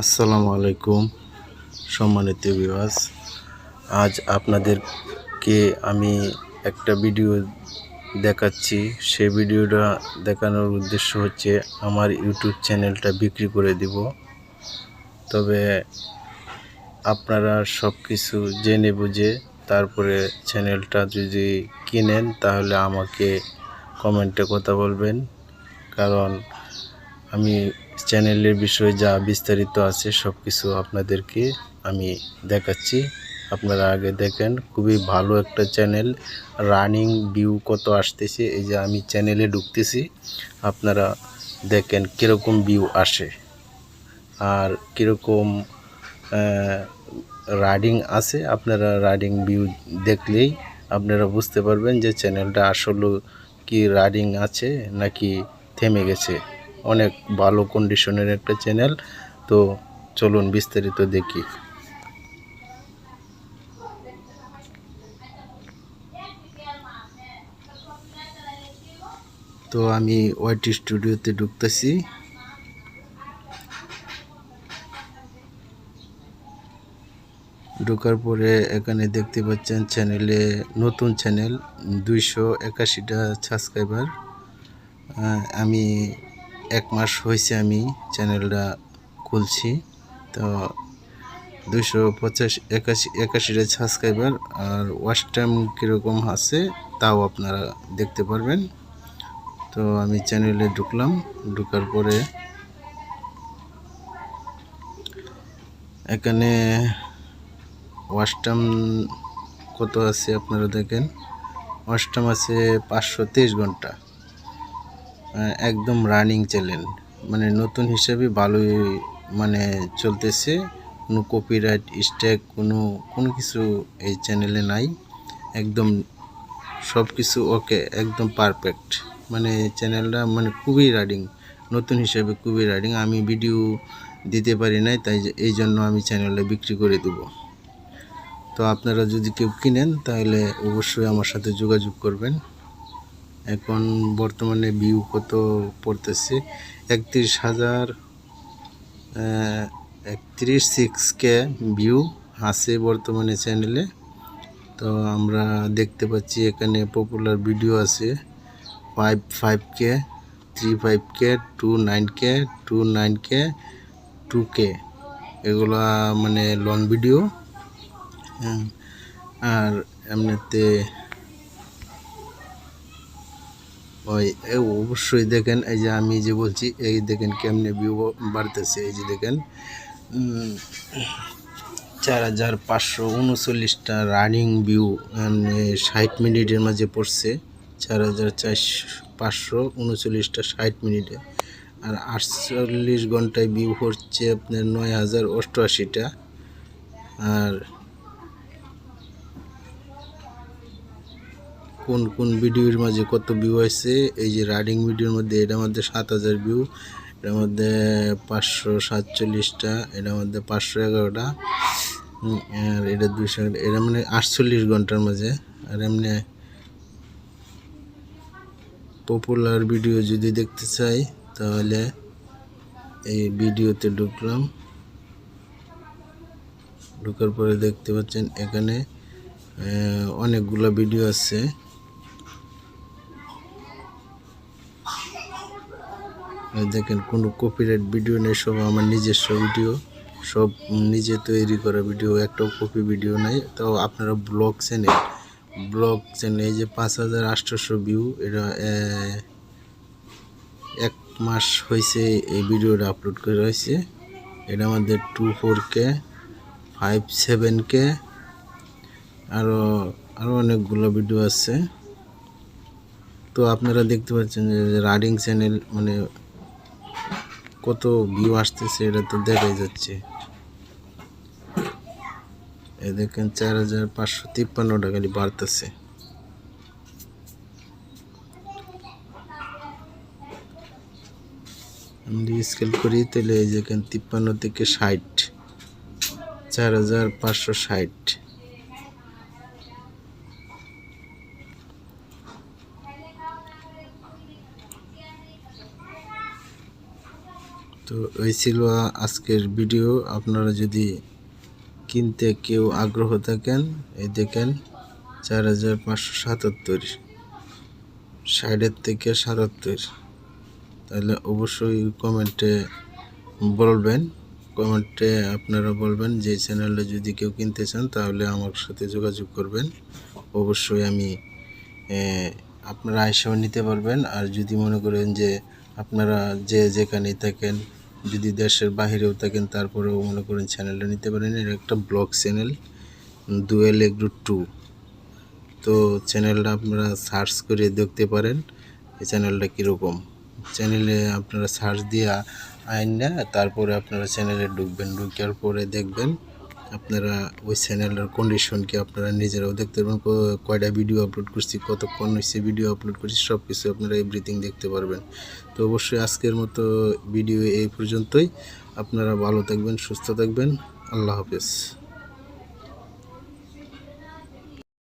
আসসালামু আলাইকুম, সম্মানিত বিবাস আজ আপনাদেরকে আমি একটা ভিডিও দেখাচ্ছি। সেই ভিডিওটা দেখানোর উদ্দেশ্য হচ্ছে আমার ইউটিউব চ্যানেলটা বিক্রি করে দিব। তবে আপনারা সব কিছু জেনে বুঝে তারপরে চ্যানেলটা যদি কিনেন, তাহলে আমাকে কমেন্টে কথা বলবেন। কারণ আমি চ্যানেলের বিষয়ে যা বিস্তারিত আছে সব কিছু আপনাদেরকে আমি দেখাচ্ছি। আপনারা আগে দেখেন, খুবই ভালো একটা চ্যানেল রানিং ভিউ কত আসতেছে, এই যে আমি চ্যানেলে ঢুকতেছি। আপনারা দেখেন কীরকম ভিউ আসে। আর কীরকম রাইডিং আছে, আপনারা রাইডিং ভিউ দেখলেই আপনারা বুঝতে পারবেন যে চ্যানেলটা আসলে কি রাইডিং আছে নাকি থেমে গেছে। অনেক ভালো কন্ডিশনের একটা চ্যানেল তো চলুন বিস্তারিত দেখি। তো আমি ওয়াইটি স্টুডিওতে ঢুকতেছি। ঢোকার পরে এখানে দেখতে পাচ্ছেন চ্যানেলে নতুন চ্যানেল দুইশো একাশিটা সাবস্ক্রাইবার আমি এক মাস হয়েছে আমি চ্যানেলটা খুলছি। তো দুশো পঁচাশি, একাশি, একাশিটা সাবস্ক্রাইবার আর ওয়াচ টাইম কীরকম আছে তাও আপনারা দেখতে পারবেন। তো আমি চ্যানেলে ঢুকলাম, ঢুকার পরে এখানে ওয়াচ টাইম কত আছে আপনারা দেখেন? টাইম আছে পাঁচশো তেইশ ঘণ্টা। একদম রানিং চ্যানেল মানে নতুন হিসাবে ভালোই মানে চলতেছে। কোনো কপিরাইট স্ট্যাক কোনো কোনো কিছু এই চ্যানেলে নাই। একদম সব কিছু ওকে একদম পারফেক্ট মানে চ্যানেলটা মানে খুবই রাইডিং নতুন হিসেবে খুবই রাইডিং আমি ভিডিও দিতে পারি নাই, তাই এই জন্য আমি চ্যানেলটা বিক্রি করে দেবো। তো আপনারা যদি কেউ কিনেন, তাহলে অবশ্যই আমার সাথে যোগাযোগ করবেন। এখন বর্তমানে ভিউ কত পড়তেছে? একত্রিশ হাজার একত্রিশ সিক্স কে ভিউ আছে বর্তমানে চ্যানেলে তো আমরা দেখতে পাচ্ছি এখানে পপুলার ভিডিও আছে। Five five K three five K two nine K two nine K two K. এগুলা মানে লং ভিডিও হ্যাঁ, আর এমনিতে ওই অবশ্যই দেখেন, এই যে আমি যে বলছি, এই দেখেন কেমনে ভিউ বাড়তেছে, এই যে দেখেন চার হাজার পাঁচশো উনচল্লিশটা রানিং ভিউ মানে ষাট মিনিটের মাঝে পড়ছে, চার হাজার চারশো, পাঁচশো উনচল্লিশটা ষাট মিনিটে, আর আটচল্লিশ ঘন্টায় ভিউ হচ্ছে আপনার নয় হাজার অষ্টআশিটা, আর কোন কোন ভিডিওর মাঝে কত ভিউ আছে এই যে রাইডিং ভিডিওর মধ্যে এটার মধ্যে সাত হাজার ভিউ এটার মধ্যে পাঁচশো সাতচল্লিশটা, এটার মধ্যে পাঁচশো এগারোটা। আর এটা দুশো এটা মানে আটচল্লিশ ঘণ্টার মাঝে। আর এমনি পপুলার ভিডিও যদি দেখতে চাই, তাহলে এই ভিডিওতে ঢুকলাম। ঢুকার পরে দেখতে পাচ্ছেন এখানে অনেকগুলো ভিডিও আছে এই দেখেন, কোনো কপিরাইট ভিডিও নেই, সব আমার নিজস্ব ভিডিও সব নিজে তৈরি করা ভিডিও একটাও কপি ভিডিও নাই। তো আপনারা ব্লগ চ্যানেল ব্লগ চ্যানেল এই যে পাঁচ হাজার আটশোশো ভিউ এটা এক মাস হয়েছে এই ভিডিওটা আপলোড করে রয়েছে এটা আমাদের two four K five seven K আরও আরও অনেকগুলো ভিডিও আছে। তো আপনারা দেখতে পাচ্ছেন যে রাইডিং চ্যানেল মানে কত ভিউ আসতেছে, এটা তো দেখাই যাচ্ছে। এই দেখেন, চার হাজার পাঁচশো তিপ্পান্নটা খালি বাড়তেছে। স্কেল করি, তাহলে এই দেখেন তিপ্পান্ন থেকে ষাট, চার হাজার পাঁচশো ষাট। তো এই ছিল আজকের ভিডিও। আপনারা যদি কিনতে কেউ আগ্রহ থাকেন, এই দেখেন চার হাজার পাঁচশো সাতাত্তর, ষাটের থেকে সাতাত্তর। তাহলে অবশ্যই কমেন্টে বলবেন। কমেন্টে আপনারা বলবেন যে চ্যানেলে যদি কেউ কিনতে চান, তাহলে আমার সাথে যোগাযোগ করবেন। অবশ্যই আমি আপনারা আইসাও নিতে পারবেন। আর যদি মনে করেন যে আপনারা যে যেখানেই থাকেন যদি দেশের বাহিরেও থাকেন, তারপরেও মনে করেন চ্যানেলটা নিতে পারেন। এর একটা ব্লগ চ্যানেল দুয়েল এগ্রো টু তো চ্যানেলটা আপনারা সার্চ করে দেখতে পারেন, এই চ্যানেলটা কীরকম। চ্যানেলে আপনারা সার্চ দিয়ে আইন না তারপরে আপনারা চ্যানেলে ঢুকবেন। ঢুকার পরে দেখবেন আপনারা ওই চ্যানেলের কন্ডিশন কি আপনারা নিজেরাও দেখতে পারবেন কয়টা ভিডিও আপলোড করছি, কতক্ষণ হয়েছে ভিডিও আপলোড করছি সব কিছু আপনারা এভরিথিং দেখতে পারবেন। তো অবশ্যই আজকের মতো ভিডিও এই পর্যন্তই। আপনারা ভালো থাকবেন, সুস্থ থাকবেন। আল্লাহ হাফেজ।